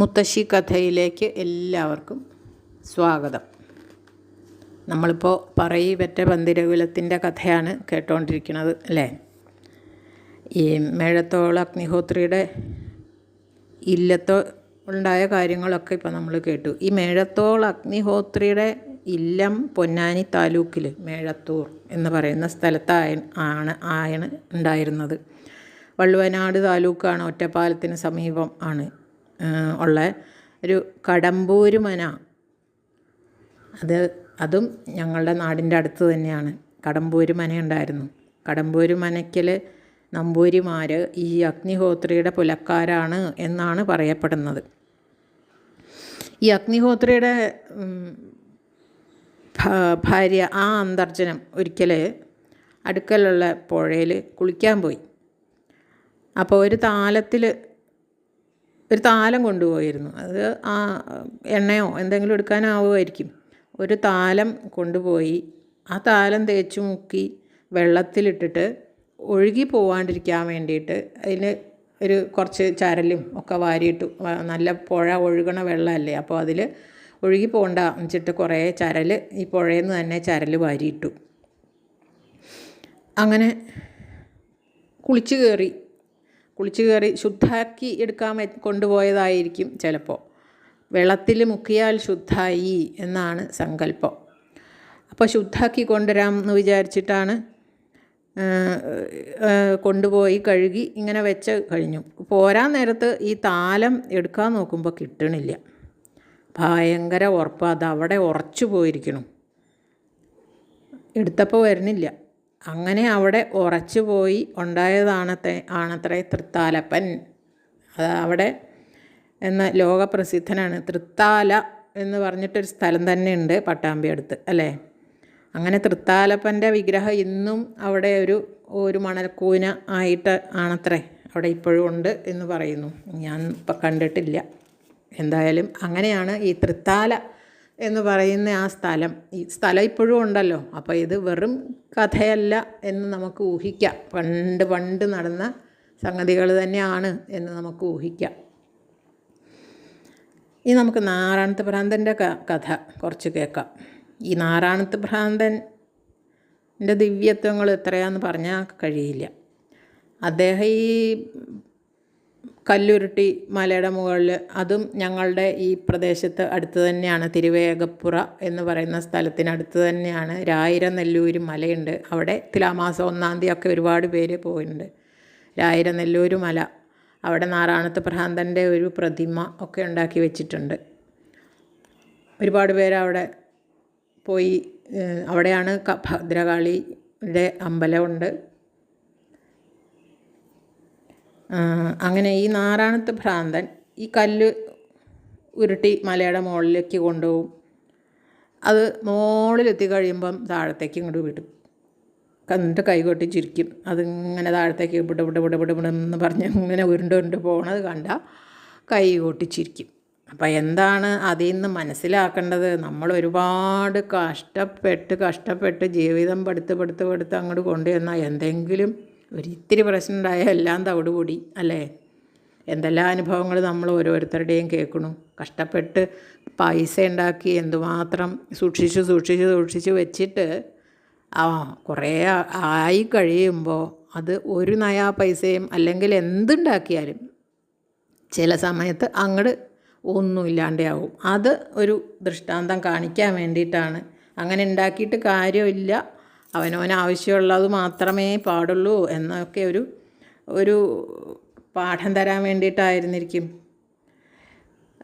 മുത്തശ്ശി കഥയിലേക്ക് എല്ലാവർക്കും സ്വാഗതം. നമ്മളിപ്പോൾ പറയി പെറ്റ പന്തിരകുലത്തിന്റെ കഥയാണ് കേട്ടുകൊണ്ടിരിക്കുന്നത് അല്ലേ? ഈ മേഴത്തോള അഗ്നിഹോത്രിയുടെ ഇല്ലത്തോ ഉണ്ടായ കാര്യങ്ങളൊക്കെ ഇപ്പോൾ നമ്മൾ കേട്ടു. ഈ മേഴത്തോൾ അഗ്നിഹോത്രിയുടെ ഇല്ലം പൊന്നാനി താലൂക്കിൽ മേഴത്തൂർ എന്ന് പറയുന്ന സ്ഥലത്തായ ആണ് ആണ് ഉണ്ടായിരുന്നത്. വള്ളുവനാട് താലൂക്കാണ് ഒറ്റപ്പാലത്തിന് സമീപം ആണ്. ഉള്ള ഒരു കടമ്പൂര് മന. അത് അതും ഞങ്ങളുടെ നാടിന്റെ അടുത്ത് തന്നെയാണ്. കടമ്പൂര് മന ഉണ്ടായിരുന്നു. കടമ്പൂര് മനയ്ക്കൽ നമ്പൂരിമാർ ഈ അഗ്നിഹോത്രിയുടെ പുലക്കാരാണ് എന്നാണ് പറയപ്പെടുന്നത്. ഈ അഗ്നിഹോത്രിയുടെ ഭാര്യ ആ അന്തർജനം ഒരിക്കൽ അടുക്കലുള്ള പുഴയിൽ കുളിക്കാൻ പോയി. അപ്പോൾ ഒരു താലത്തിൽ ഒരു താലം കൊണ്ടുപോയിരുന്നു. അത് ആ എണ്ണയോ എന്തെങ്കിലും എടുക്കാനാവുമായിരിക്കും. ഒരു താലം കൊണ്ടുപോയി ആ താലം തേച്ച് മുക്കി വെള്ളത്തിലിട്ടിട്ട് ഒഴുകി പോവാണ്ടിരിക്കാൻ വേണ്ടിയിട്ട് അതിന് ഒരു കുറച്ച് ചരലും ഒക്കെ വാരിയിട്ട് നല്ല പുഴ ഒഴുകണ വെള്ളമല്ലേ? അപ്പോൾ അതിൽ ഒഴുകി പോകണ്ട വെച്ചിട്ട് കുറേ ചരൽ ഈ പുഴയിൽ നിന്ന് തന്നെ ചരൽ വാരിയിട്ടു. അങ്ങനെ കുളിച്ച് കയറി കുളിച്ച് കയറി ശുദ്ധാക്കി എടുക്കാൻ കൊണ്ടുപോയതായിരിക്കും ചിലപ്പോൾ. വെള്ളത്തിൽ മുക്കിയാൽ ശുദ്ധായി എന്നാണ് സങ്കല്പം. അപ്പോൾ ശുദ്ധാക്കി കൊണ്ടുവരാം എന്ന് വിചാരിച്ചിട്ടാണ് കൊണ്ടുപോയി കഴുകി ഇങ്ങനെ വെച്ച് കഴിഞ്ഞു. പോരാൻ നേരത്ത് ഈ താലം എടുക്കാൻ നോക്കുമ്പോൾ കിട്ടണില്ല. ഭയങ്കര ഉറപ്പ് അത് അവിടെ ഉറച്ചു പോയിരിക്കണം. എടുത്തപ്പോൾ വരുന്നില്ല. അങ്ങനെ അവിടെ ഉറച്ചു പോയി ഉണ്ടായതാണത്തെ ആണത്രേ തൃത്താലപ്പൻ. അത് അവിടെ എന്ന ലോകപ്രസിദ്ധനാണ്. തൃത്താല എന്ന് പറഞ്ഞിട്ടൊരു സ്ഥലം തന്നെ ഉണ്ട് പട്ടാമ്പി അടുത്ത് അല്ലേ? അങ്ങനെ തൃത്താലപ്പന്റെ വിഗ്രഹം ഇന്നും അവിടെ ഒരു ഒരു മണൽക്കൂന ആയിട്ട് ആണത്രേ അവിടെ ഇപ്പോഴും ഉണ്ട് എന്ന് പറയുന്നു. ഞാൻ ഇപ്പം കണ്ടിട്ടില്ല. എന്തായാലും അങ്ങനെയാണ് ഈ തൃത്താല എന്ന് പറയുന്ന ആ സ്ഥലം. ഈ സ്ഥലം ഇപ്പോഴും ഉണ്ടല്ലോ. അപ്പോൾ ഇത് വെറും കഥയല്ല എന്ന് നമുക്ക് ഊഹിക്കാം. പണ്ട് പണ്ട് നടന്ന സംഗതികൾ തന്നെയാണ് എന്ന് നമുക്ക് ഊഹിക്കാം. ഇനി നമുക്ക് നാറാണത്ത് ഭ്രാന്തന്റെ കഥ കുറച്ച് കേൾക്കാം. ഈ നാറാണത്ത് ഭ്രാന്തന്റെ ദിവ്യത്വങ്ങൾ എത്രയാന്ന് പറഞ്ഞാൽ കഴിയില്ല. അദ്ദേഹം ഈ കല്ലുരുട്ടി മലയുടെ മുകളിൽ. അതും ഞങ്ങളുടെ ഈ പ്രദേശത്ത് അടുത്ത് തന്നെയാണ്. തിരുവേഗപ്പുറ എന്ന് പറയുന്ന സ്ഥലത്തിനടുത്ത് തന്നെയാണ്. രായിര നെല്ലൂര് മലയുണ്ട്. അവിടെ തുലാമാസം ഒന്നാം തീയതി ഒക്കെ ഒരുപാട് പേര് പോയിട്ടുണ്ട്. രായിര നെല്ലൂര് മല. അവിടെ നാറാണത്ത് ഭ്രാന്തന്റെ ഒരു പ്രതിമ ഒക്കെ ഉണ്ടാക്കി വെച്ചിട്ടുണ്ട്. ഒരുപാട് പേര് അവിടെ പോയി. അവിടെയാണ് ഭദ്രകാളിയുടെ അമ്പലമുണ്ട് ആ, അങ്ങനെ ഈ നാറാണത്ത് ഭ്രാന്തൻ ഈ കല്ല് ഉരുട്ടി മലയുടെ മുകളിലേക്ക് കൊണ്ടുപോകും. അത് മുകളിലെത്തി കഴിയുമ്പം താഴത്തേക്ക് ഇങ്ങോട്ട് വിടും. എന്നിട്ട് കൈകൊട്ടി ചിരിക്കും. അതിങ്ങനെ താഴത്തേക്ക് വിട വിട വിട വിട വിടുമെന്ന് പറഞ്ഞ് ഇങ്ങനെ ഉരുണ്ട് ഉരുണ്ട് പോകണത് കണ്ട കൈ കൊട്ടി ചിരിക്കും. അപ്പം എന്താണ് അതിൽ നിന്ന് മനസ്സിലാക്കേണ്ടത്? നമ്മൾ ഒരുപാട് കഷ്ടപ്പെട്ട് കഷ്ടപ്പെട്ട് ജീവിതം പടുത്ത് പടുത്ത് പടുത്ത് അങ്ങോട്ട് കൊണ്ടുവന്നാൽ എന്തെങ്കിലും ഒരിത്തിരി പ്രശ്നം ഉണ്ടായാൽ എല്ലാം തവിടുപൊടി അല്ലേ? എന്തെല്ലാം അനുഭവങ്ങൾ നമ്മൾ ഓരോരുത്തരുടെയും കേൾക്കണു. കഷ്ടപ്പെട്ട് പൈസ ഉണ്ടാക്കി എന്തുമാത്രം സൂക്ഷിച്ച് സൂക്ഷിച്ച് സൂക്ഷിച്ച് വെച്ചിട്ട് ആ കുറേ ആയി കഴിയുമ്പോൾ അത് ഒരു നയാ പൈസയും അല്ലെങ്കിൽ എന്തുണ്ടാക്കിയാലും ചില സമയത്ത് അങ്ങോട്ട് ഒന്നുമില്ലാണ്ടാവും അത് ഒരു ദൃഷ്ടാന്തം കാണിക്കാൻ വേണ്ടിയിട്ടാണ്. അങ്ങനെ ഉണ്ടാക്കിയിട്ട് കാര്യമില്ല. അവനവന് ആവശ്യമുള്ളത് മാത്രമേ പാടുള്ളൂ എന്നൊക്കെ ഒരു ഒരു പാഠം തരാൻ വേണ്ടിയിട്ടായിരുന്നിരിക്കും.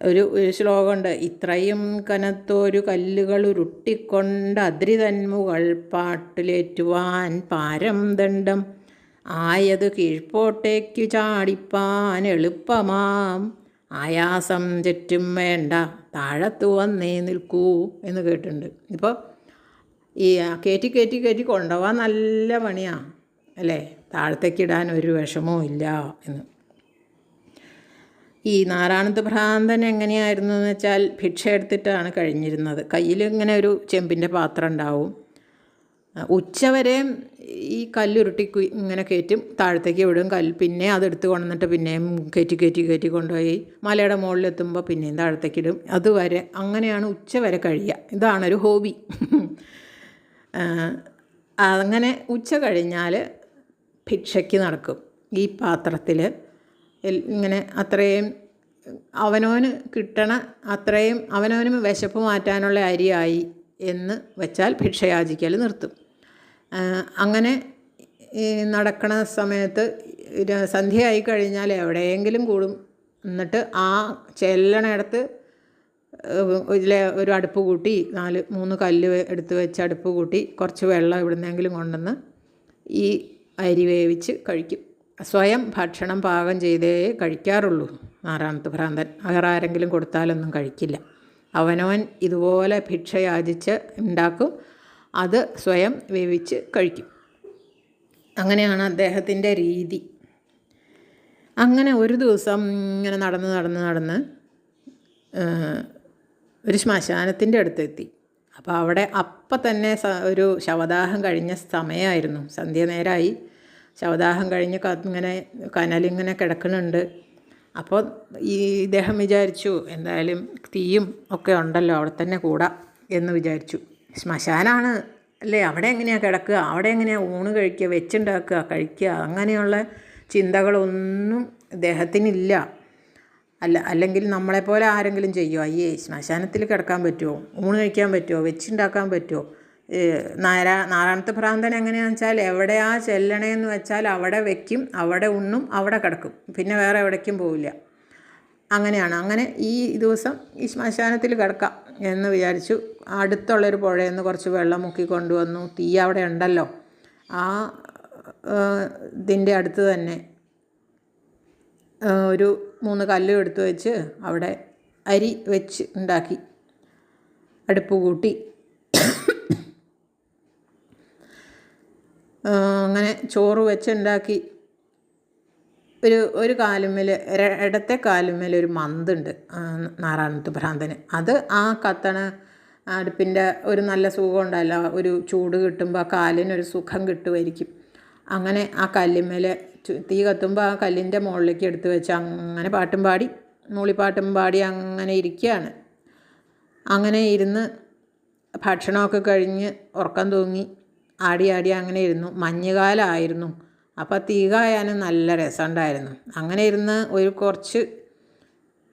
ഒരു ശ്ലോകമുണ്ട് ഇത്രയും കനത്തൊരു കല്ലുകൾ ഉരുട്ടിക്കൊണ്ട് അതിരി തന്മുകൾ പാട്ടിലേറ്റുവാൻ പാരം ദണ്ഡം ആയത് കീഴ്പോട്ടേക്കു ചാടിപ്പാൻ എളുപ്പമാം. ആയാസം ചുറ്റും വേണ്ട താഴത്തു വന്നേ നിൽക്കൂ എന്ന് കേട്ടിട്ടുണ്ട്. ഇപ്പോൾ ഈ കയറ്റി കയറ്റി കയറ്റി കൊണ്ടുപോകാൻ നല്ല പണിയാണ് അല്ലേ? താഴത്തേക്കിടാൻ ഒരു വിഷമവും ഇല്ല എന്ന്. ഈ നാരായണത്ത് ഭ്രാന്തൻ എങ്ങനെയായിരുന്നു എന്ന് വെച്ചാൽ ഭിക്ഷ എടുത്തിട്ടാണ് കഴിഞ്ഞിരുന്നത്. കയ്യിൽ ഇങ്ങനെ ഒരു ചെമ്പിന്റെ പാത്രം ഉണ്ടാവും. ഉച്ചവരെയും ഈ കല്ലുരുട്ടി ഇങ്ങനെ കയറ്റും. താഴത്തേക്ക് വിടും കല്ല്. പിന്നെ അതെടുത്ത് കൊണ്ടുവന്നിട്ട് പിന്നെയും കയറ്റി കയറ്റി കയറ്റി കൊണ്ടുപോയി മലയുടെ മുകളിലെത്തുമ്പോൾ പിന്നെയും താഴത്തേക്ക് ഇടും. അതുവരെ അങ്ങനെയാണ് ഉച്ചവരെ കഴിയുക. ഇതാണൊരു ഹോബി. അങ്ങനെ ഉച്ച കഴിഞ്ഞാൽ ഭിക്ഷയ്ക്ക് നടക്കും ഈ പാത്രത്തിൽ ഇങ്ങനെ അത്രയും അവനവന് കിട്ടണ അത്രയും അവനവന് വിശപ്പ് മാറ്റാനുള്ള അരിയായി എന്ന് വെച്ചാൽ ഭിക്ഷയാചിക്കൽ നിർത്തും. അങ്ങനെ നടക്കണ സമയത്ത് സന്ധ്യ സന്ധ്യയായി കഴിഞ്ഞാൽ എവിടെയെങ്കിലും കൂടും. എന്നിട്ട് ആ ചെല്ലണയിടത്ത് ഇതിലെ ഒരു അടുപ്പ് കൂട്ടി നാല് മൂന്ന് കല്ല് എടുത്ത് വെച്ച് അടുപ്പ് കൂട്ടി കുറച്ച് വെള്ളം എവിടുന്നെങ്കിലും കൊണ്ടുവന്ന് ഈ അരി വേവിച്ച് കഴിക്കും. സ്വയം ഭക്ഷണം പാകം ചെയ്തേ കഴിക്കാറുള്ളൂ. ആറാമത്തെ ഭ്രാന്തൻ. വേറെ ആരെങ്കിലും കൊടുത്താലൊന്നും കഴിക്കില്ല. അവനവൻ ഇതുപോലെ ഭിക്ഷ യാചിച്ച് ഉണ്ടാക്കും. അത് സ്വയം വേവിച്ച് കഴിക്കും. അങ്ങനെയാണ് അദ്ദേഹത്തിന്റെ രീതി. അങ്ങനെ ഒരു ദിവസം ഇങ്ങനെ നടന്ന് നടന്ന് നടന്ന് ഒരു ശ്മശാനത്തിന്റെ അടുത്തെത്തി. അപ്പോൾ അവിടെ അപ്പം തന്നെ ഒരു ശവദാഹം കഴിഞ്ഞ സമയമായിരുന്നു. സന്ധ്യ നേരമായി. ശവദാഹം കഴിഞ്ഞ് ഇങ്ങനെ കനലിങ്ങനെ കിടക്കുന്നുണ്ട്. അപ്പോൾ ഈ ഇദ്ദേഹം വിചാരിച്ചു എന്തായാലും തീയും ഒക്കെ ഉണ്ടല്ലോ അവിടെ തന്നെ കൂടാം എന്ന് വിചാരിച്ചു. ശ്മശാനാണ് അല്ലേ? അവിടെ എങ്ങനെയാണ് കിടക്കുക? അവിടെ എങ്ങനെയാണ് ഊണ് കഴിക്കുക വെച്ചുണ്ടാക്കുക കഴിക്കുക? അങ്ങനെയുള്ള ചിന്തകളൊന്നും ഇദ്ദേഹത്തിനില്ല. അല്ല അല്ലെങ്കിൽ നമ്മളെപ്പോലെ ആരെങ്കിലും ചെയ്യുമോ അയ്യേ ശ്മശാനത്തിൽ കിടക്കാൻ പറ്റുമോ ഊണ് കഴിക്കാൻ പറ്റുമോ വെച്ചുണ്ടാക്കാൻ പറ്റുമോ നാരാ നാരായണത്തെ ഭ്രാന്തൻ എങ്ങനെയാണെന്ന് വെച്ചാൽ എവിടെയാ ചെല്ലണേന്ന് വെച്ചാൽ അവിടെ വെക്കും അവിടെ ഉണ്ണും അവിടെ കിടക്കും. പിന്നെ വേറെ എവിടേക്കും പോവില്ല. അങ്ങനെയാണ്. അങ്ങനെ ഈ ദിവസം ഈ ശ്മശാനത്തിൽ കിടക്കാം എന്ന് വിചാരിച്ചു. അടുത്തുള്ളൊരു പുഴയിൽ നിന്ന് കുറച്ച് വെള്ളം മുക്കി കൊണ്ടുവന്നു. തീ അവിടെ ഉണ്ടല്ലോ. ആ ഇതിന്റെ അടുത്ത് തന്നെ ഒരു മൂന്ന് കല്ലും എടുത്തു വെച്ച് അവിടെ അരി വെച്ച് ഉണ്ടാക്കി. അടുപ്പ് കൂട്ടി. അങ്ങനെ ചോറ് വെച്ച് ഉണ്ടാക്കി. ഒരു ഒരു കാലുമ്മൽ ഇടത്തെ കാലുമ്മൽ ഒരു മന്തുണ്ട് ആ, നാരായണത്ത് ഭ്രാന്തന്. അത് ആ കത്തണ അടുപ്പിന്റെ ഒരു നല്ല സുഖം ഉണ്ടല്ലോ ഒരു ചൂട് കിട്ടുമ്പോൾ കാലിനൊരു സുഖം കിട്ടുമായിരിക്കും അങ്ങനെ ആ കല്ലുമ്മൽ തീ കത്തുമ്പോൾ ആ കല്ലിന്റെ മുകളിലേക്ക് എടുത്ത് വെച്ച് അങ്ങനെ പാട്ടും പാടി മൂളിപ്പാട്ടും പാടി അങ്ങനെ ഇരിക്കുകയാണ് അങ്ങനെ ഇരുന്ന് ഭക്ഷണമൊക്കെ കഴിഞ്ഞ് ഉറക്കം തൂങ്ങി ആടി ആടി അങ്ങനെ ഇരുന്നു. മഞ്ഞുകാലമായിരുന്നു അപ്പോൾ തീ കായാനും നല്ല രസമുണ്ടായിരുന്നു. അങ്ങനെ ഇരുന്ന് ഒരു കുറച്ച്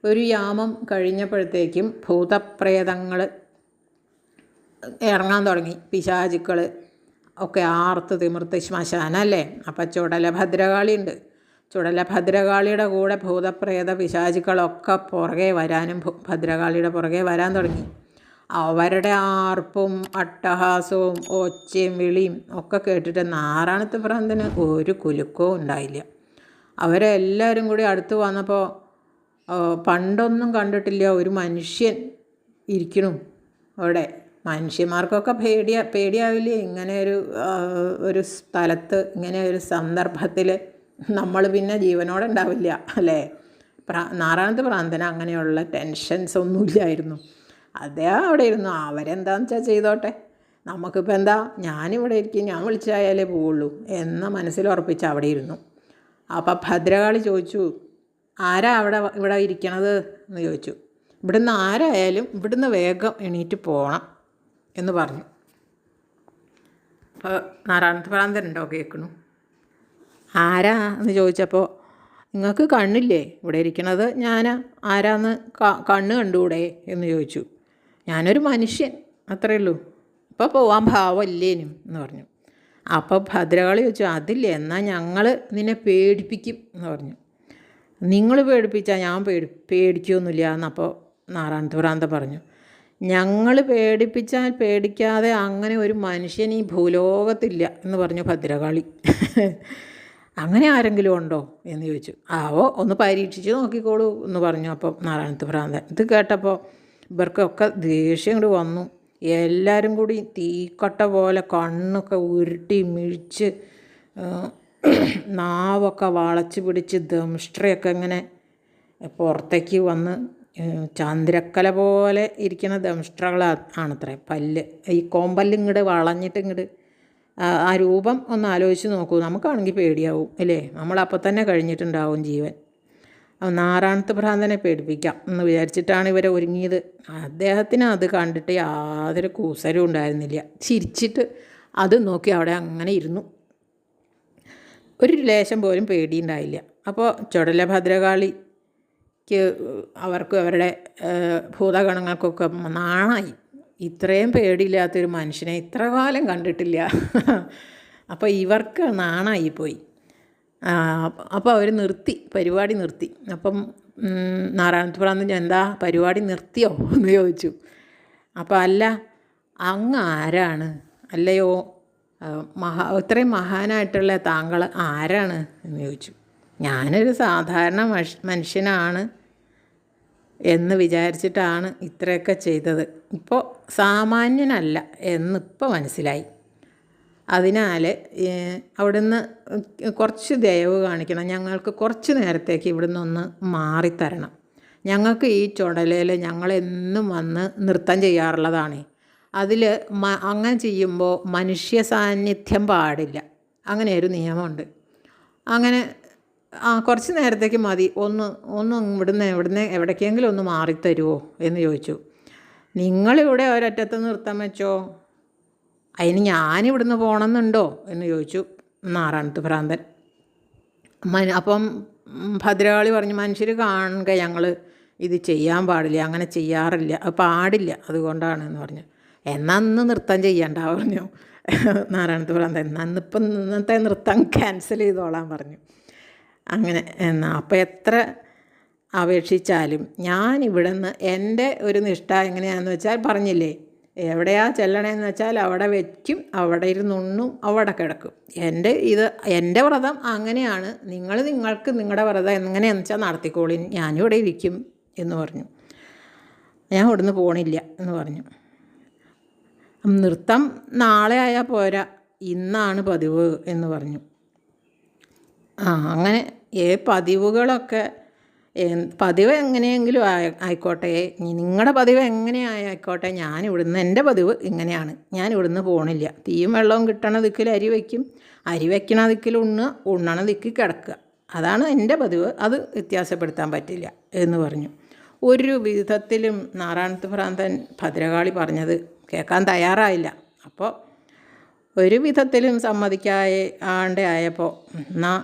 ഒരു യാമം കഴിഞ്ഞപ്പോഴത്തേക്കും ഭൂതപ്രേതങ്ങൾ ഇറങ്ങാൻ തുടങ്ങി. പിശാചുക്കൾ ഒക്കെ ആർത്ത് തിമിർത്ത് ശ്മശാനല്ലേ? അപ്പം ചുടല ഭദ്രകാളിയുണ്ട്. ചുടല ഭദ്രകാളിയുടെ കൂടെ ഭൂതപ്രേത പിശാചുക്കളൊക്കെ പുറകെ വരാനും ഭദ്രകാളിയുടെ പുറകെ വരാൻ തുടങ്ങി. അവരുടെ ആർപ്പും അട്ടഹാസവും ഒച്ചയും വിളിയും ഒക്കെ കേട്ടിട്ട് നാരായണത്ത് ഭ്രാന്തന് ഒരു കുലുക്കവും ഉണ്ടായില്ല. അവരെല്ലാവരും കൂടി അടുത്ത് വന്നപ്പോൾ പണ്ടൊന്നും കണ്ടിട്ടില്ല ഒരു മനുഷ്യൻ ഇരിക്കണു അവിടെ. മനുഷ്യന്മാർക്കൊക്കെ പേടിയ പേടിയാവില്ലേ? ഇങ്ങനെ ഒരു ഒരു സ്ഥലത്ത് ഇങ്ങനെ ഒരു സന്ദർഭത്തിൽ നമ്മൾ പിന്നെ ജീവനോടെ ഉണ്ടാവില്ല അല്ലേ? പ്രാ നാരായണത്ത് പ്രാന്തന അങ്ങനെയുള്ള ടെൻഷൻസ് ഒന്നുമില്ലായിരുന്നു. അതേ അവിടെ ഇരുന്നു അവരെന്താണെന്ന് വെച്ചാൽ ചെയ്തോട്ടെ? നമുക്കിപ്പോൾ എന്താ? ഞാനിവിടെ ഇരിക്കും ഞാൻ വിളിച്ചായാലേ പോവുള്ളൂ എന്ന മനസ്സിൽ ഉറപ്പിച്ച് അവിടെ ഇരുന്നു. അപ്പം ഭദ്രകാളി ചോദിച്ചു ആരാ അവിടെ ഇവിടെ ഇരിക്കണത്? എന്ന് ചോദിച്ചു. ഇവിടുന്ന് ആരായാലും ഇവിടുന്ന് വേഗം എണീറ്റ് പോകണം എന്ന് പറഞ്ഞു. അപ്പോൾ നാരായണത്ത് ഭ്രാന്തനുണ്ടോ കേൾക്കണു. ആരാ എന്ന് ചോദിച്ചപ്പോൾ നിങ്ങൾക്ക് കണ്ണില്ലേ? ഇവിടെ ഇരിക്കണത് ഞാൻ ആരാന്ന് കണ്ണ് കണ്ടുകൂടെ എന്ന് ചോദിച്ചു. ഞാനൊരു മനുഷ്യൻ. അത്രയേ ഉള്ളൂ. ഇപ്പോൾ പോവാൻ ഭാവമില്ലേനും എന്ന് പറഞ്ഞു. അപ്പോൾ ഭദ്രകളി ചോദിച്ചു അതില്ല? എന്നാൽ ഞങ്ങൾ നിന്നെ പേടിപ്പിക്കും. എന്ന് പറഞ്ഞു. നിങ്ങൾ പേടിപ്പിച്ചാൽ ഞാൻ പേടി പേടിക്കൊന്നുമില്ല എന്നപ്പോൾ നാരായണത്ത് ഭ്രാന്ത പറഞ്ഞു. ഞങ്ങൾ പേടിപ്പിച്ചാൽ പേടിക്കാതെ അങ്ങനെ ഒരു മനുഷ്യൻ ഈ ഭൂലോകത്തില്ല എന്ന് പറഞ്ഞു ഭദ്രകാളി. അങ്ങനെ ആരെങ്കിലും ഉണ്ടോ എന്ന് ചോദിച്ചു. ആവോ ഒന്ന് പരീക്ഷിച്ച് നോക്കിക്കോളൂ എന്ന് പറഞ്ഞു. അപ്പം നാരായണത്ത് ഭ്രാന്തൻ ഇത് കേട്ടപ്പോൾ ഇവർക്കൊക്കെ ദേഷ്യം കൂടി വന്നു. എല്ലാവരും കൂടി തീക്കട്ട പോലെ കണ്ണൊക്കെ ഉരുട്ടി മിഴിച്ച് നാവൊക്കെ വളച്ച് പിടിച്ച് ദംഷ്ട്രയൊക്കെ ഇങ്ങനെ പുറത്തേക്ക് വന്ന് ചന്ദ്രക്കല പോലെ ഇരിക്കുന്ന ദംഷ്ട്രകൾ ആണത്രേ. പല്ല്. ഈ കോമ്പല്ല് ഇങ്ങോട്ട് വളഞ്ഞിട്ട് ഇങ്ങോട്ട് ആ- രൂപം ഒന്ന് ആലോചിച്ച് നോക്കൂ. നമുക്കാണെങ്കിൽ പേടിയാവും അല്ലേ? നമ്മളപ്പോൾ തന്നെ കഴിഞ്ഞിട്ടുണ്ടാവും ജീവൻ. നാറാണത്ത് ഭ്രാന്തനെ പേടിപ്പിക്കാം എന്ന് വിചാരിച്ചിട്ടാണ് ഇവരെ ഒരുങ്ങിയത്. അദ്ദേഹത്തിന് അത് കണ്ടിട്ട് യാതൊരു കൂസലും ഉണ്ടായിരുന്നില്ല. ചിരിച്ചിട്ട് അത് നോക്കി അവിടെ അങ്ങനെ ഇരുന്നു. ഒരു ലേശം പോലും പേടിയുണ്ടായില്ല. അപ്പോൾ ചുടല ഭദ്രകാളിക്ക് അവർക്ക് അവരുടെ ഭൂതഗണങ്ങൾക്കൊക്കെ നാണായി ഇത്രയും പേടിയില്ലാത്തൊരു മനുഷ്യനെ ഇത്ര കാലം കണ്ടിട്ടില്ല. അപ്പോൾ ഇവർക്ക് നാണായി പോയി. അപ്പോൾ അവർ നിർത്തി പരിപാടി നിർത്തി. അപ്പം ഉം, നാരായണത്ത് പ്രാന്തൻ എന്താ പരിപാടി നിർത്തിയോ? എന്ന് ചോദിച്ചു. അപ്പോൾ അല്ല അങ്ങ് ആരാണ്? അല്ലയോ മഹാ ഇത്രയും മഹാനായിട്ടുള്ള താങ്കൾ ആരാണ്? എന്ന് ചോദിച്ചു. ഞാനൊരു സാധാരണ മനുഷ്യനാണ് എന്ന് വിചാരിച്ചിട്ടാണ് ഇത്രയൊക്കെ ചെയ്തത്. ഇപ്പോൾ സാമാന്യനല്ല എന്നിപ്പോൾ മനസ്സിലായി. അതിനാൽ അവിടുന്ന് കുറച്ച് ദയവ് കാണിക്കണം. ഞങ്ങൾക്ക് കുറച്ച് നേരത്തേക്ക് ഇവിടുന്ന് ഒന്ന് മാറിത്തരണം. ഞങ്ങൾക്ക് ഈ ചുടലയിൽ ഞങ്ങളെന്നും വന്ന് നൃത്തം ചെയ്യാറുള്ളതാണ്. അതിൽ മ അങ്ങനെ ചെയ്യുമ്പോൾ മനുഷ്യ സാന്നിധ്യം പാടില്ല. അങ്ങനെ ഒരു നിയമമുണ്ട്. അങ്ങനെ ആ കുറച്ച് നേരത്തേക്ക് മതി. ഒന്ന് ഒന്ന് ഇവിടുന്ന് ഇവിടുന്ന് എവിടേക്കെങ്കിലും ഒന്ന് മാറിത്തരുമോ എന്ന് ചോദിച്ചു. നിങ്ങളിവിടെ ഒരറ്റത്ത് നിർത്താൻ വെച്ചോ? അതിന് ഞാനിവിടുന്ന് പോകണമെന്നുണ്ടോ എന്ന് ചോദിച്ചു നാറാണത്ത് ഭ്രാന്തൻ. മന അപ്പം ഭദ്രകാളി പറഞ്ഞു മനുഷ്യർ കാണുക ഞങ്ങൾ ഇത് ചെയ്യാൻ പാടില്ല അങ്ങനെ ചെയ്യാറില്ല. പാടില്ല അതുകൊണ്ടാണ് എന്ന് പറഞ്ഞു. എന്നാൽ അന്ന് നൃത്തം ചെയ്യണ്ട പറഞ്ഞു നാരായണത്ത് ഭ്രാന്തൻ. എന്നാൽ ഇന്നിപ്പം ഇന്നത്തെ നൃത്തം ക്യാൻസൽ ചെയ്തോളാൻ പറഞ്ഞു. അങ്ങനെ എന്നാ അപ്പം എത്ര അപേക്ഷിച്ചാലും ഞാൻ ഇവിടെ നിന്ന് എന്റെ ഒരു നിഷ്ഠ എങ്ങനെയാണെന്ന് വെച്ചാൽ പറഞ്ഞില്ലേ എവിടെയാ ചെല്ലണേന്ന് വെച്ചാൽ അവിടെ വെക്കും അവിടെ ഇരുന്നുണ്ണും അവിടെ കിടക്കും. എന്റെ ഇത് എന്റെ വ്രതം അങ്ങനെയാണ്. നിങ്ങൾ നിങ്ങൾക്ക് നിങ്ങളുടെ വ്രതം എങ്ങനെയാണെന്ന് വെച്ചാൽ നടത്തിക്കോളി ഇവിടെ ഇരിക്കും എന്ന് പറഞ്ഞു. ഞാൻ ഇവിടുന്ന് പോണില്ല എന്ന് പറഞ്ഞു. നൃത്തം നാളെ ആയാൽ പോരാ ഇന്നാണ് പതിവ് എന്ന് പറഞ്ഞു. ആ അങ്ങനെ ഏ പതിവുകളൊക്കെ പതിവ് എങ്ങനെയെങ്കിലും ആയ- ആയിക്കോട്ടെ. നിങ്ങളുടെ പതിവ് എങ്ങനെ ആയിക്കോട്ടെ. ഞാൻ ഇവിടുന്ന് എന്റെ പതിവ് ഇങ്ങനെയാണ്. ഞാൻ ഇവിടുന്ന് പോകണില്ല തീയും വെള്ളവും കിട്ടണ ദിക്കിൽ അരി വയ്ക്കും അരി വയ്ക്കണ ദിക്കിൽ ഉണ്ണുക ഉണ്ണണ ദിക്കിൽ കിടക്കുക. അതാണ് എന്റെ പതിവ്. അത് വ്യത്യാസപ്പെടുത്താൻ പറ്റില്ല എന്ന് പറഞ്ഞു. ഒരു വിധത്തിലും നാരായണത്ത് ഭ്രാന്തൻ ഭദ്രകാളി പറഞ്ഞത് കേൾക്കാൻ തയ്യാറായില്ല. അപ്പോൾ ഒരു വിധത്തിലും സമ്മതിക്കായ ആണ്ട് ആയപ്പോൾ എന്നാ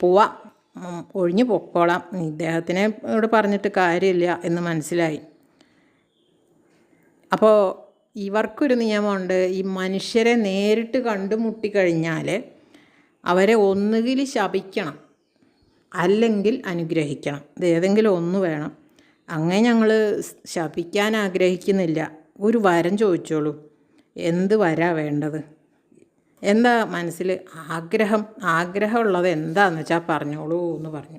പോവാം. ഒഴിഞ്ഞു പൊക്കോളാം. ഇദ്ദേഹത്തിനെ ഇവിടെ പറഞ്ഞിട്ട് കാര്യമില്ല എന്ന് മനസ്സിലായി. അപ്പോൾ ഇവർക്കൊരു നിയമമുണ്ട്. ഈ മനുഷ്യരെ നേരിട്ട് കണ്ടുമുട്ടിക്കഴിഞ്ഞാൽ അവരെ ഒന്നുകിൽ ശപിക്കണം അല്ലെങ്കിൽ അനുഗ്രഹിക്കണം. ഇത് ഏതെങ്കിലും ഒന്ന് വേണം. അങ്ങനെ ഞങ്ങൾ ശപിക്കാൻ ആഗ്രഹിക്കുന്നില്ല. ഒരു വരം ചോദിച്ചോളൂ. എന്ത് വരാ വേണ്ടത്? എന്താ മനസ്സിൽ ആഗ്രഹം? ആഗ്രഹമുള്ളത് എന്താന്ന് വെച്ചാൽ പറഞ്ഞോളൂ എന്ന് പറഞ്ഞു.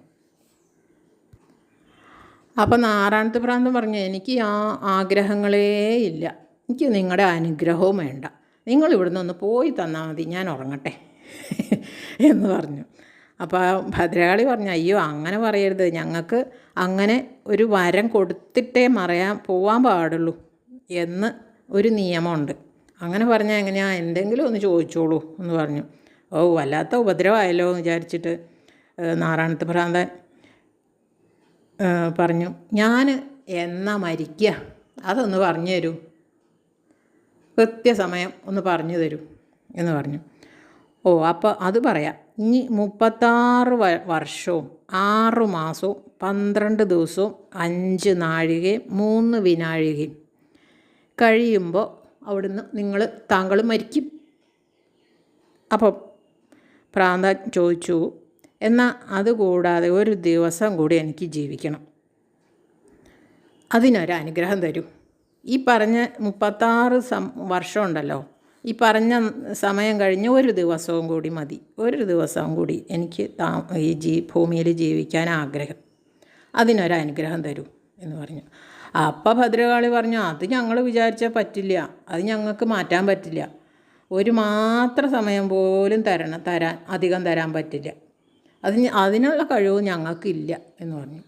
അപ്പം നാരായണത്ത് ഭ്രാന്ത് പറഞ്ഞു എനിക്ക് ആ ആഗ്രഹങ്ങളേ ഇല്ല. എനിക്ക് നിങ്ങളുടെ അനുഗ്രഹവും വേണ്ട. നിങ്ങൾ ഇവിടുന്ന് ഒന്ന് പോയി തന്നാൽ മതി. ഞാൻ ഉറങ്ങട്ടെ. എന്ന് പറഞ്ഞു. അപ്പോൾ ഭദ്രകാളി പറഞ്ഞു അയ്യോ അങ്ങനെ പറയരുത്. ഞങ്ങൾക്ക് അങ്ങനെ ഒരു വരം കൊടുത്തിട്ടേ മറയാൻ പോവാൻ പാടുള്ളൂ എന്ന് ഒരു നിയമമുണ്ട്. അങ്ങനെ പറഞ്ഞാൽ എങ്ങനെയാ? എന്തെങ്കിലും ഒന്ന് ചോദിച്ചോളൂ എന്ന് പറഞ്ഞു. ഓ വല്ലാത്ത ഉപദ്രവമായല്ലോ എന്ന് വിചാരിച്ചിട്ട് നാറാണത്ത് ഭ്രാന്തൻ പറഞ്ഞു ഞാൻ എന്നാ മരിക്കുക അതൊന്ന് പറഞ്ഞു തരൂ. കൃത്യസമയം ഒന്ന് പറഞ്ഞു തരൂ. എന്ന് പറഞ്ഞു. ഓ അപ്പോൾ അത് പറയാം. ഇനി മുപ്പത്താറ് വർഷവും ആറ് മാസവും പന്ത്രണ്ട് ദിവസവും അഞ്ച് നാഴികയും മൂന്ന് വിനാഴികയും കഴിയുമ്പോൾ അവിടുന്ന് നിങ്ങൾ താങ്കൾ മരിക്കും. അപ്പോൾ പ്രാന്ത ചോദിച്ചു എന്നാൽ അതുകൂടാതെ ഒരു ദിവസം കൂടി എനിക്ക് ജീവിക്കണം. അതിനൊരനുഗ്രഹം തരൂ. ഈ പറഞ്ഞ മുപ്പത്താറ് സം വർഷമുണ്ടല്ലോ ഈ പറഞ്ഞ സമയം കഴിഞ്ഞ് ഒരു ദിവസവും കൂടി മതി. ഒരു ദിവസവും കൂടി എനിക്ക് താ ഈ ജീ ഭൂമിയിൽ ജീവിക്കാൻ ആഗ്രഹം. അതിനൊരനുഗ്രഹം തരൂ എന്ന് പറഞ്ഞു. അപ്പം ഭദ്രകാളി പറഞ്ഞു അത് ഞങ്ങൾ വിചാരിച്ചാൽ പറ്റില്ല. അത് ഞങ്ങൾക്ക് മാറ്റാൻ പറ്റില്ല. ഒരു മാത്ര സമയം പോലും തരണം തരാൻ അധികം തരാൻ പറ്റില്ല. അതിന് അതിനുള്ള കഴിവ് ഞങ്ങൾക്കില്ല എന്ന് പറഞ്ഞു.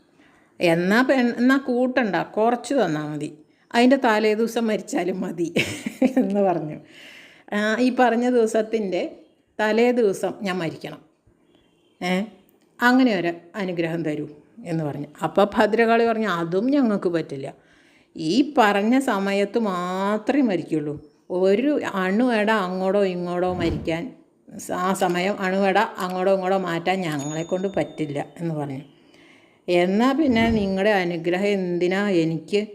എന്നാൽ പെൺ എന്നാൽ കൂട്ടണ്ട കുറച്ച് തന്നാൽ മതി. അതിന്റെ തലേ ദിവസം മരിച്ചാലും മതി എന്ന് പറഞ്ഞു. ഈ പറഞ്ഞ ദിവസത്തിന്റെ തലേ ദിവസം ഞാൻ മരിക്കണം. ഏ അങ്ങനെ ഒരു അനുഗ്രഹം തരൂ. എന്ന് പറഞ്ഞു. അപ്പോൾ ഭദ്രകാളി പറഞ്ഞു അതും ഞങ്ങൾക്ക് പറ്റില്ല. ഈ പറഞ്ഞ സമയത്ത് മാത്രമേ മരിക്കുള്ളൂ. ഒരു അണുവേട അങ്ങോട്ടോ ഇങ്ങോട്ടോ മരിക്കാൻ ആ സമയം അണുവേട അങ്ങോട്ടോ ഇങ്ങോട്ടോ മാറ്റാൻ ഞങ്ങളെ കൊണ്ട് പറ്റില്ല എന്ന് പറഞ്ഞു. എന്നാൽ പിന്നെ നിങ്ങളുടെ അനുഗ്രഹം എന്തിനാ എനിക്ക്?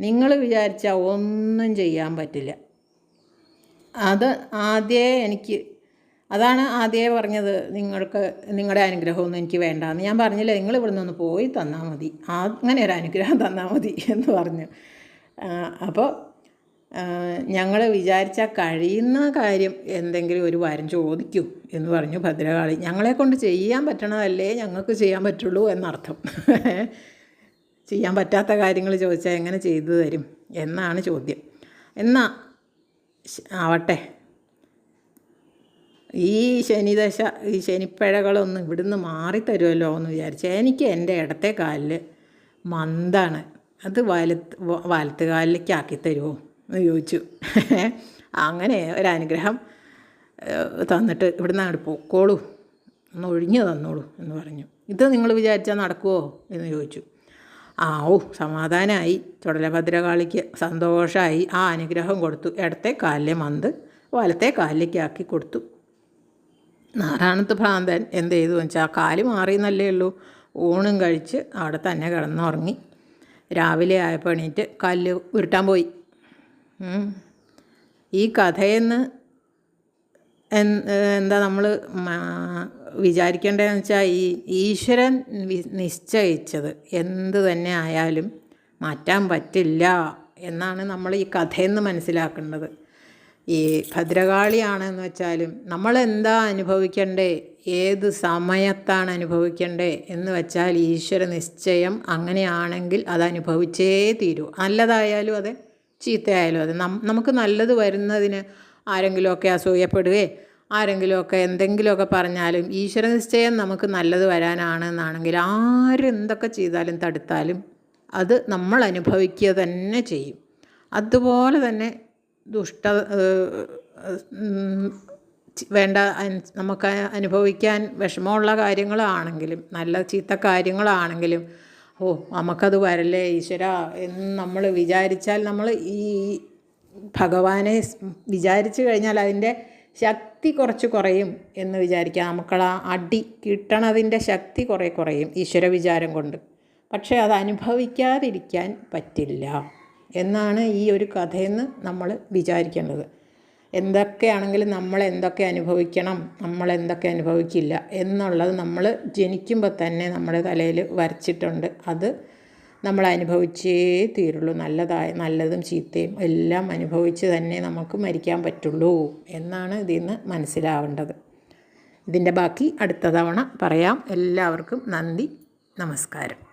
നിങ്ങൾ വിചാരിച്ചാൽ ഒന്നും ചെയ്യാൻ പറ്റില്ല. അത് ആദ്യമേ എനിക്ക് അതാണ് ആദ്യമേ പറഞ്ഞത് നിങ്ങൾക്ക് നിങ്ങളുടെ അനുഗ്രഹമൊന്നും എനിക്ക് വേണ്ടാന്ന്. ഞാൻ പറഞ്ഞില്ല നിങ്ങൾ ഇവിടെ നിന്ന് പോയി തന്നാൽ മതി. അങ്ങനെ ഒരു അനുഗ്രഹം തന്നാൽ മതി എന്ന് പറഞ്ഞു. അപ്പോൾ ഞങ്ങൾ വിചാരിച്ചാൽ കഴിയുന്ന കാര്യം എന്തെങ്കിലും ഒരു വരം ചോദിക്കൂ എന്ന് പറഞ്ഞു ഭദ്രകാളി. ഞങ്ങളെ കൊണ്ട് ചെയ്യാൻ പറ്റണതല്ലേ ഞങ്ങൾക്ക് ചെയ്യാൻ പറ്റുള്ളൂ എന്നർത്ഥം. ചെയ്യാൻ പറ്റാത്ത കാര്യങ്ങൾ ചോദിച്ചാൽ എങ്ങനെ ചെയ്തു തരും എന്നാണ് ചോദ്യം. എന്നാ ആവട്ടെ. ഈ ശനിദശ ഈ ശനിപ്പിഴകളൊന്നും ഇവിടുന്ന് മാറിത്തരുമല്ലോ എന്ന് വിചാരിച്ചു എനിക്ക് എന്റെ ഇടത്തെ കാലിൽ മന്താണ് അത് വലത്ത് വലത്ത് കാലിലേക്ക് ആക്കി തരുമോ എന്ന് ചോദിച്ചു. അങ്ങനെ ഒരനുഗ്രഹം തന്നിട്ട് ഇവിടുന്ന് അങ്ങോട്ട് പൊക്കോളൂ ഒന്ന് ഒഴിഞ്ഞു തന്നോളൂ എന്ന് പറഞ്ഞു. ഇത് നിങ്ങൾ വിചാരിച്ചാൽ നടക്കുമോ എന്ന് ചോദിച്ചു. ആ ഓ സമാധാനമായി ചുടലഭദ്രകാളിക്ക് സന്തോഷമായി ആ അനുഗ്രഹം കൊടുത്തു. ഇടത്തെ കാലിലെ മന്ത് വലത്തെ കാലിലേക്ക് ആക്കി കൊടുത്തു. നാരായണത്ത് ഭ്രാന്തൻ എന്ത് ചെയ്തു വെച്ചാൽ കാൽ മാറി എന്നല്ലേ ഉള്ളൂ. ഊണും കഴിച്ച് അവിടെ തന്നെ കിടന്നുറങ്ങി. രാവിലെ ആയപ്പോൾ എണീറ്റ് കല്ല് ഉരുട്ടാൻ പോയി. ഈ കഥയെന്ന് എന്താ നമ്മൾ വിചാരിക്കേണ്ടതെന്ന് വെച്ചാൽ ഈ ഈശ്വരൻ നിശ്ചയിച്ചത് എന്ത് തന്നെ ആയാലും മാറ്റാൻ പറ്റില്ല എന്നാണ് നമ്മൾ ഈ കഥയെന്ന് മനസ്സിലാക്കേണ്ടത്. ഈ ഭദ്രകാളിയാണെന്ന് വെച്ചാലും നമ്മൾ എന്താ അനുഭവിക്കണ്ടേ? ഏത് സമയത്താണ് അനുഭവിക്കണ്ടേ? എന്ന് വെച്ചാൽ ഈശ്വര നിശ്ചയം അങ്ങനെയാണെങ്കിൽ അത് അനുഭവിച്ചേ തീരൂ. നല്ലതായാലും അതെ ചീത്തയായാലും അതെ. നമുക്ക് നല്ലത് വരുന്നതിന് ആരെങ്കിലുമൊക്കെ അസൂയപ്പെടുകയോ ആരെങ്കിലുമൊക്കെ എന്തെങ്കിലുമൊക്കെ പറഞ്ഞാലും ഈശ്വര നിശ്ചയം നമുക്ക് നല്ലത് വരാനാണെന്നാണെങ്കിൽ ആരെന്തൊക്കെ ചെയ്താലും തടുത്താലും അത് നമ്മൾ അനുഭവിക്കുക തന്നെ ചെയ്യും. അതുപോലെ തന്നെ ദുഷ്ട വേണ്ട നമുക്ക് അനുഭവിക്കാൻ വിഷമമുള്ള കാര്യങ്ങളാണെങ്കിലും നല്ല ചീത്ത കാര്യങ്ങളാണെങ്കിലും ഓ നമുക്കത് വരല്ലേ ഈശ്വര എന്ന് നമ്മൾ വിചാരിച്ചാൽ നമ്മൾ ഈ ഭഗവാനെ വിചാരിച്ചു കഴിഞ്ഞാൽ അതിന്റെ ശക്തി കുറച്ച് കുറയും എന്ന് വിചാരിക്കാം. നമുക്കുള്ള അടി കിട്ടണതിന്റെ ശക്തി കുറേ കുറയും ഈശ്വര വിചാരം കൊണ്ട്. പക്ഷേ അത് അനുഭവിക്കാതിരിക്കാൻ പറ്റില്ല. എന്നാണ് ഈ ഒരു കഥയെന്ന് നമ്മൾ വിചാരിക്കേണ്ടത്. എന്തൊക്കെയാണെങ്കിലും നമ്മൾ എന്തൊക്കെ അനുഭവിക്കണം നമ്മൾ എന്തൊക്കെ അനുഭവിക്കില്ല എന്നുള്ളത് നമ്മൾ ജനിക്കുമ്പോൾ തന്നെ നമ്മുടെ തലയിൽ വരച്ചിട്ടുണ്ട്. അത് നമ്മൾ അനുഭവിച്ചേ തീരുള്ളൂ. നല്ലതായ നല്ലതും ചീത്തയും എല്ലാം അനുഭവിച്ച് തന്നെ നമുക്ക് മരിക്കാൻ പറ്റുള്ളൂ എന്നാണ് ഇതിൽ നിന്ന് മനസ്സിലാവേണ്ടത്. ഇതിന്റെ ബാക്കി അടുത്ത തവണ പറയാം. എല്ലാവർക്കും നന്ദി. നമസ്കാരം.